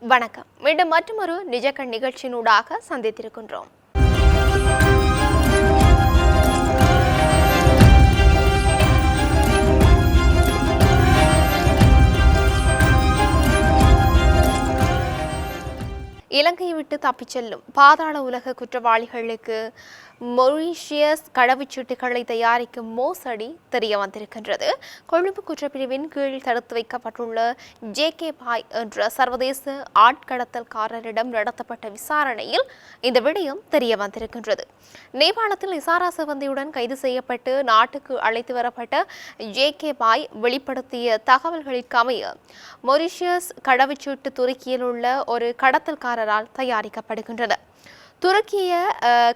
வணக்கம். மீண்டும் மற்றொரு நிஜக்கண் நிகழ்ச்சியினூடாக சந்தித்திருக்கின்றோம். இலங்கையை விட்டு தப்பிச் செல்லும் பாதாள உலக குற்றவாளிகளுக்கு மொரீஷியஸ் கடவுச்சீட்டுகளை தயாரிக்கும் மோசடி தெரிய வந்திருக்கின்றது. கொழும்பு குற்றப்பிரிவின் கீழ் தடுத்து வைக்கப்பட்டுள்ள ஜே கே பாய் என்ற சர்வதேச ஆட்கடத்தல்காரரிடம் நடத்தப்பட்ட விசாரணையில் இந்த விடயம் தெரிய வந்திருக்கின்றது. நேபாளத்தில் இசாரா சிவந்தியுடன் கைது செய்யப்பட்டு நாட்டுக்கு அழைத்து வரப்பட்ட ஜே கே பாய் வெளிப்படுத்திய தகவல்களுக்கு அமைய மொரிஷியஸ் கடவுச்சீட்டு துருக்கியில் உள்ள ஒரு கடத்தல்காரரால் தயாரிக்கப்படுகின்றன துருக்கிய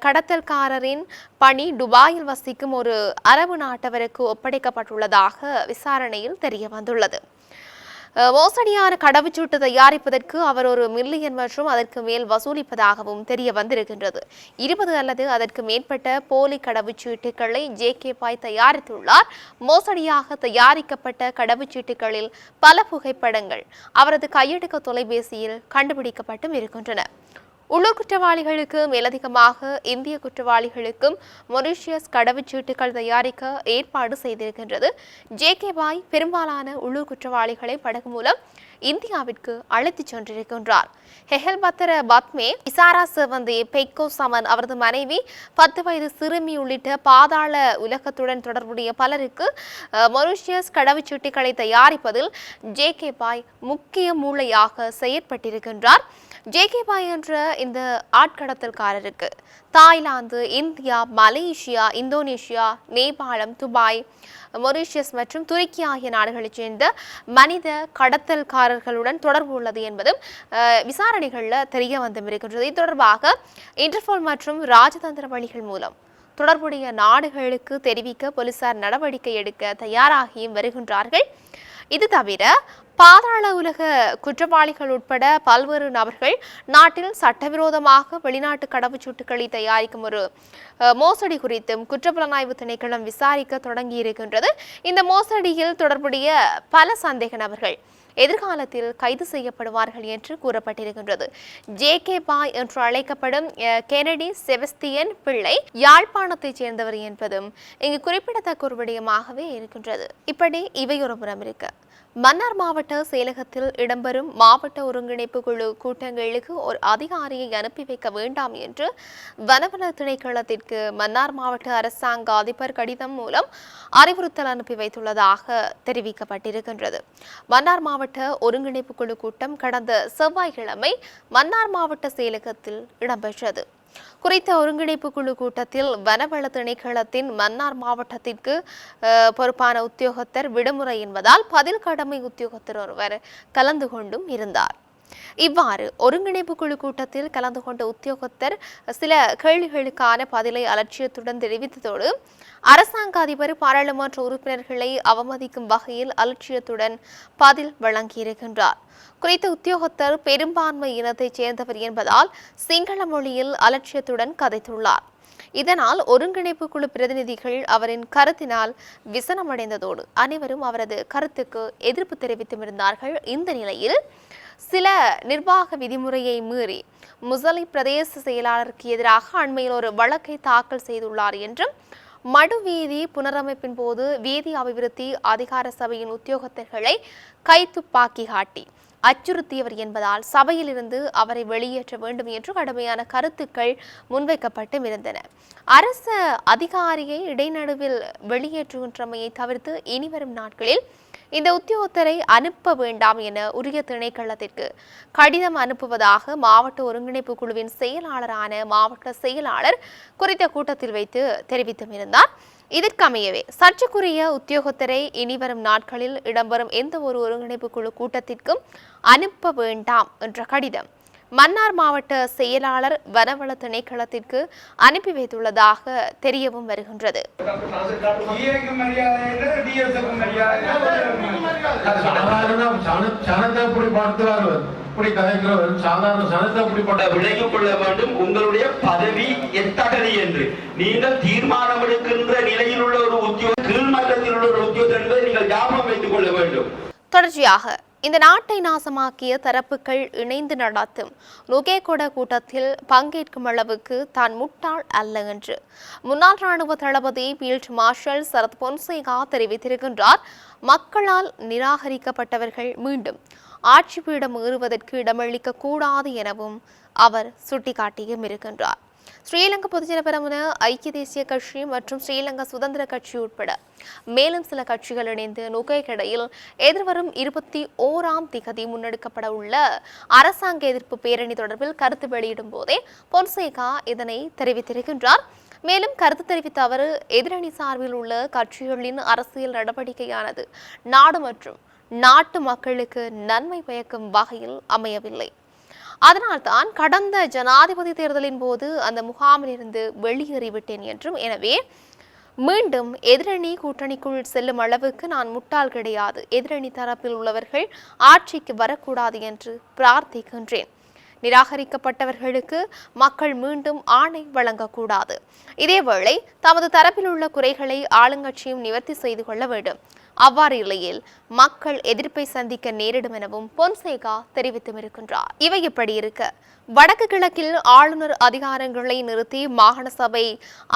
கடத்தல்காரரின் பணி துபாயில் வசிக்கும் ஒரு அரபு நாட்டவருக்கு ஒப்படைக்கப்பட்டுள்ளதாக விசாரணையில் தெரிய வந்துள்ளது. மோசடியான கடவுச்சீட்டு தயாரிப்பதற்கு அவர் ஒரு மில்லியன் மற்றும் அதற்கு மேல் வசூலிப்பதாகவும் தெரிய வந்திருக்கின்றது. இருபது அல்லது அதற்கு மேற்பட்ட போலி கடவுச்சீட்டுகளை ஜே கே பாய் தயாரித்துள்ளார். மோசடியாக தயாரிக்கப்பட்ட கடவுச்சீட்டுகளில் பல புகைப்படங்கள் அவரது கையெடுக்க தொலைபேசியில் கண்டுபிடிக்கப்பட்டும் இருக்கின்றன. உள்ளூர் குற்றவாளிகளுக்கு மேலதிகமாக இந்திய குற்றவாளிகளுக்கும் மொரிஷியஸ் கடவுச்சீட்டுகள் தயாரிக்க ஏற்பாடு செய்திருக்கின்றது. ஜே கே பாய் பெரும்பாலான உள்ளூர் குற்றவாளிகளை படகு மூலம் இந்தியாவிற்கு அழைத்துச் சென்றிருக்கின்றார். ஹெஹல் பத்திர பத்மே இசாரா சிவந்தி பெய்கோ சமன் அவரது மனைவி பத்து வயது சிறுமி உள்ளிட்ட பாதாள உலகத்துடன் தொடர்புடைய பலருக்கு மொரிஷியஸ் கடவுச்சீட்டுகளை தயாரிப்பதில் ஜே கே பாய் முக்கிய மூளையாக செயற்பட்டிருக்கின்றார். ஜே கே பாய் என்ற இந்த ஆட்கடத்தல்காரருக்கு தாய்லாந்து இந்தியா மலேசியா இந்தோனேஷியா நேபாளம் துபாய் மொரீஷியஸ் மற்றும் துருக்கி ஆகிய நாடுகளைச் சேர்ந்த மனித கடத்தல்காரர்களுடன் தொடர்பு உள்ளது என்பதும் விசாரணைகளில் தெரிய வந்தும் இருக்கின்றது இது தொடர்பாக இன்டர்போல் மற்றும் ராஜதந்திர வழிகள் மூலம் தொடர்புடைய நாடுகளுக்கு தெரிவிக்க போலீசார் நடவடிக்கை எடுக்க தயாராகியும் வருகின்றார்கள். இது தவிர பாதாள உலக குற்றவாளிகள் உட்பட பல்வேறு நபர்கள் நாட்டில் சட்டவிரோதமாக வெளிநாட்டு கடவுச்சீட்டுகளை தயாரிக்கும் ஒரு மோசடி குறித்தும் குற்றப்புலனாய்வு திணைக்களம் விசாரிக்க தொடங்கியிருக்கின்றது. இந்த மோசடியில் தொடர்புடைய பல சந்தேக நபர்கள் எதிர்காலத்தில் கைது செய்யப்படுவார்கள் என்று கூறப்பட்டிருக்கின்றது. ஜே கே பாய் என்று அழைக்கப்படும் கெனடி செபஸ்தியன் பிள்ளை யாழ்ப்பாணத்தைச் சேர்ந்தவர் என்பதும் இங்கு குறிப்பிடத்தக்க ஒரு விடயமாகவே இருக்கின்றது. இப்படி இவை ஒரு புறம் இருக்கு. மன்னார் மாவட்ட செயலகத்தில் இடம்பெறும் மாவட்ட ஒருங்கிணைப்பு குழு கூட்டங்களுக்கு ஒரு அதிகாரியை அனுப்பி வைக்க வேண்டாம் என்று வனவள திணைக்களத்திற்கு மன்னார் மாவட்ட அரசாங்க அதிபர் கடிதம் மூலம் அறிவுறுத்தல் அனுப்பி வைத்துள்ளதாக தெரிவிக்கப்பட்டிருக்கின்றது. மன்னார் மாவட்ட ஒருங்கிணைப்பு குழு கூட்டம் கடந்த செவ்வாய்க்கிழமை மன்னார் மாவட்ட செயலகத்தில் இடம்பெற்றது. குறித்த ஒருங்கிணைப்பு குழு கூட்டத்தில் வனவள திணைக்களத்தின் மன்னார் மாவட்டத்திற்கு பொறுப்பான உத்தியோகத்தர் விடுமுறை என்பதால் பதில் கடமை உத்தியோகத்தர் ஒருவர் கலந்து கொண்டும் இருந்தார். இவ்வாறு ஒருங்கிணைப்பு குழு கூட்டத்தில் கலந்து கொண்ட உத்தியோகத்தர் சில கேள்விகளுக்கான பதிலை அலட்சியத்துடன் தெரிவித்ததோடு அரசாங்க அதிபர் பாராளுமன்ற உறுப்பினர்களை அவமதிக்கும் வகையில் அலட்சியத்துடன் பதில் வழங்கியிருக்கின்றார். குறித்த உத்தியோகத்தர் பெரும்பான்மை இனத்தைச் சேர்ந்தவர் என்பதால் சிங்கள மொழியில் அலட்சியத்துடன் கதைத்துள்ளார். இதனால் ஒருங்கிணைப்பு குழு பிரதிநிதிகள் அவரின் கருத்தினால் விசனமடைந்ததோடு அனைவரும் அவரது கருத்துக்கு எதிர்ப்பு தெரிவித்தும் இருந்தார்கள். இந்த நிலையில் சில நிர்வாக விதிமுறையை மீறி முசலி பிரதேச செயலாளருக்கு எதிராக அண்மையில் ஒரு வழக்கை தாக்கல் செய்துள்ளார் என்றும் மடு வீதி புனரமைப்பின் போது வீதி அபிவிருத்தி அதிகார சபையின் உத்தியோகத்தர்களை கைத்துப்பாக்கி காட்டி அச்சுறுத்தியவர் என்பதால் சபையிலிருந்து அவரை வெளியேற்ற வேண்டும் என்று கடுமையான கருத்துக்கள் முன்வைக்கப்பட்டும் இருந்தன. அரச அதிகாரியை இடைநடுவில் வெளியேற்றுகின்றமையை தவிர்த்து இனிவரும் நாட்களில் இந்த உத்தியோகத்தரை அனுப்ப வேண்டாம் என உரிய திணைக்களத்திற்கு கடிதம் அனுப்புவதாக மாவட்ட ஒருங்கிணைப்பு குழுவின் செயலாளரான மாவட்ட செயலாளர் குறித்த கூட்டத்தில் வைத்து தெரிவித்தும் இருந்தார். இதற்கமையவே சர்ச்சைக்குரிய உத்தியோகத்தரை இனிவரும் நாட்களில் இடம்பெறும் எந்த ஒரு ஒருங்கிணைப்பு குழு கூட்டத்திற்கும் அனுப்ப வேண்டாம் என்ற கடிதம் மன்னார் மாவட்ட செயலாளர் வனவள திணைக்களத்திற்கு அனுப்பி வைத்துள்ளதாக தெரியவும் வருகின்றது. இப்படி கதைக்கிறவர் சாதாரண சனத்தை கொள்ள வேண்டும். உங்களுடைய பதவி எத்தகதி என்று. நீங்கள் தீர்மானம் எடுக்கின்ற நிலையில் உள்ள ஒரு உத்தியோக கீழ்மட்டத்தில் உள்ள ஒரு உத்தியோகம் என்பதை நீங்கள் ஞாபகம் வைத்துக் கொள்ள வேண்டும். தொடர்ச்சியாக இந்த நாட்டை நாசமாக்கிய தரப்புகள் இணைந்து நடத்தும். நுகேகொட கூட்டத்தில் பங்கேற்கும் அளவுக்கு தான் முட்டாள் அல்ல என்று. முன்னாள் ராணுவ தளபதி பீல்ட் மார்ஷல் சரத் பொன்சேகா தெரிவித்திருக்கின்றார். மக்களால் நிராகரிக்கப்பட்டவர்கள் மீண்டும். ஆட்சி பீடம் ஏறுவதற்கு இடமளிக்க கூடாது எனவும் அவர் சுட்டிக்காட்டியும் இருக்கின்றார். ஸ்ரீலங்கா பொதுஜன பெரமுன ஐக்கிய தேசிய கட்சி மற்றும் ஸ்ரீலங்கா சுதந்திர கட்சி உட்பட மேலும் சில கட்சிகள் இணைந்து நுகைக்கடையில் எதிர்வரும் இருபத்தி ஓராம் திகதி முன்னெடுக்கப்பட உள்ள அரசாங்க எதிர்ப்பு பேரணி தொடர்பில் கருத்து வெளியிடும் போதே பொன்சேகா இதனை தெரிவித்திருக்கின்றார். மேலும் கருத்து தெரிவித்த அவர் எதிரணி சார்பில் உள்ள கட்சிகளின் அரசியல் நடவடிக்கையானது நாடு மற்றும் நாட்டு மக்களுக்கு நன்மை பயக்கும் வகையில் அமையவில்லை. அதனால்தான் கடந்த ஜனாதிபதி தேர்தலின் போது அந்த முகாமிலிருந்து வெளியேறிவிட்டேன் என்றும். எனவே மீண்டும் எதிரணி கூட்டணிக்குள் செல்லும் அளவுக்கு நான் முட்டாள் கிடையாது. எதிரணி தரப்பில் உள்ளவர்கள் ஆட்சிக்கு வரக்கூடாது என்று பிரார்த்திக்கின்றேன். நிராகரிக்கப்பட்டவர்களுக்கு மக்கள் மீண்டும் ஆணை வழங்கக்கூடாது. இதேவேளை தமது தரப்பில் உள்ள குறைகளை ஆளுங்கட்சியும் நிவர்த்தி செய்து கொள்ள வேண்டும். அவ்வாறு இல்லையில் மக்கள் எதிர்ப்பை சந்திக்க நேரிடும் எனவும் பொன்சேகா தெரிவித்தும் இருக்கின்றார் இவை இப்படி இருக்க. வடக்கு கிழக்கில் ஆளுநர் அதிகாரங்களை நிறுத்தி மாகாண சபை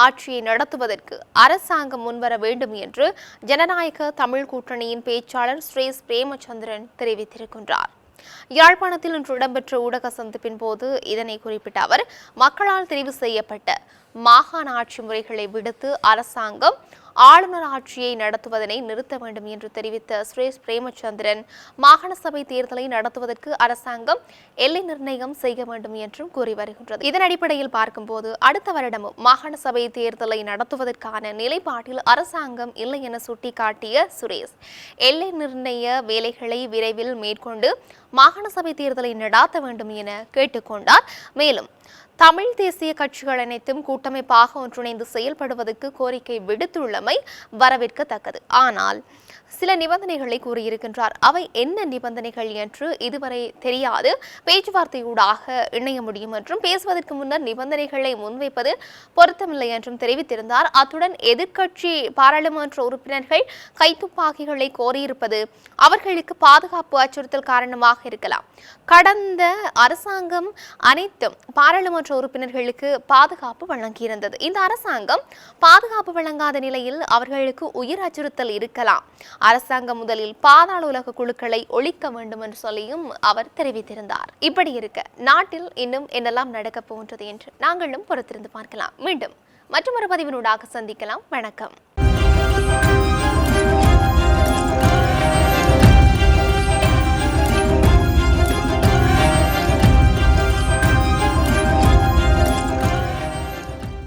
ஆட்சியை நடத்துவதற்கு அரசாங்கம் முன்வர வேண்டும் என்று ஜனநாயக தமிழ் கூட்டணியின் பேச்சாளர் ஸ்ரீஸ் பிரேமச்சந்திரன் தெரிவித்திருக்கின்றார். யாழ்ப்பாணத்தில் இன்று இடம்பெற்ற ஊடக சந்திப்பின் போது இதனை குறிப்பிட்ட அவர் மக்களால் தெரிவு செய்யப்பட்ட மாகாண ஆட்சி முறைகளை விடுத்து அரசாங்கம் ஆளுநர் ஆட்சியை நடத்துவதனை நிறுத்த வேண்டும் என்று தெரிவித்த சுரேஷ் பிரேமச்சந்திரன் மாகாண சபை தேர்தலை நடத்துவதற்கு அரசாங்கம் எல்லை நிர்ணயம் செய்ய வேண்டும் என்றும் கூறி வருகின்றது. இதன் அடிப்படையில் பார்க்கும்போது அடுத்த வருடமும் மாகாண சபை தேர்தலை நடத்துவதற்கான நிலைப்பாட்டில் அரசாங்கம் இல்லை என சுட்டிக்காட்டிய சுரேஷ் எல்லை நிர்ணய வேலைகளை விரைவில் மேற்கொண்டு மாகாண சபை தேர்தலை நடாத்த வேண்டும் என கேட்டுக்கொண்டார். மேலும் தமிழ் தேசிய கட்சிகள் அனைத்தும் கூட்டமைப்பாக ஒன்றிணைந்து செயல்படுவதற்கு கோரிக்கை விடுத்துள்ளமை வரவேற்கத்தக்கது. ஆனால் சில நிபந்தனைகளை கூறியிருக்கின்றார். அவை என்ன நிபந்தனைகள் என்று இதுவரை தெரியாது. பேச்சுவார்த்தையூடாக இணைய முடியும் என்றும் பேசுவதற்கு முன்னர் நிபந்தனைகளை முன்வைப்பது பொருத்தமில்லை என்றும் தெரிவித்திருந்தார். அத்துடன் எதிர்க்கட்சி பாராளுமன்ற உறுப்பினர்கள் கைத்துப்பாக்கிகளை கோரியிருப்பது அவர்களுக்கு பாதுகாப்பு அச்சுறுத்தல் காரணமாக இருக்கலாம். கடந்த அரசாங்கம் அனைத்தும் பாராளுமன்ற உறுப்பினர்களுக்கு பாதுகாப்பு வழங்கியிருந்தது. இந்த அரசாங்கம் பாதுகாப்பு வழங்காத நிலையில் அவர்களுக்கு உயிர் அச்சுறுத்தல் இருக்கலாம். அரசாங்கம் முதலில் பாதாள உலக குழுக்களை ஒழிக்க வேண்டும் என்று சொல்லியும் அவர் தெரிவித்திருந்தார். இப்படி இருக்க நாட்டில் இன்னும் என்னெல்லாம் நடக்கப் போன்றது என்று நாங்களும் பொறுத்திருந்து பார்க்கலாம். மீண்டும் மற்றொரு பதிவினூடாக சந்திக்கலாம். வணக்கம்.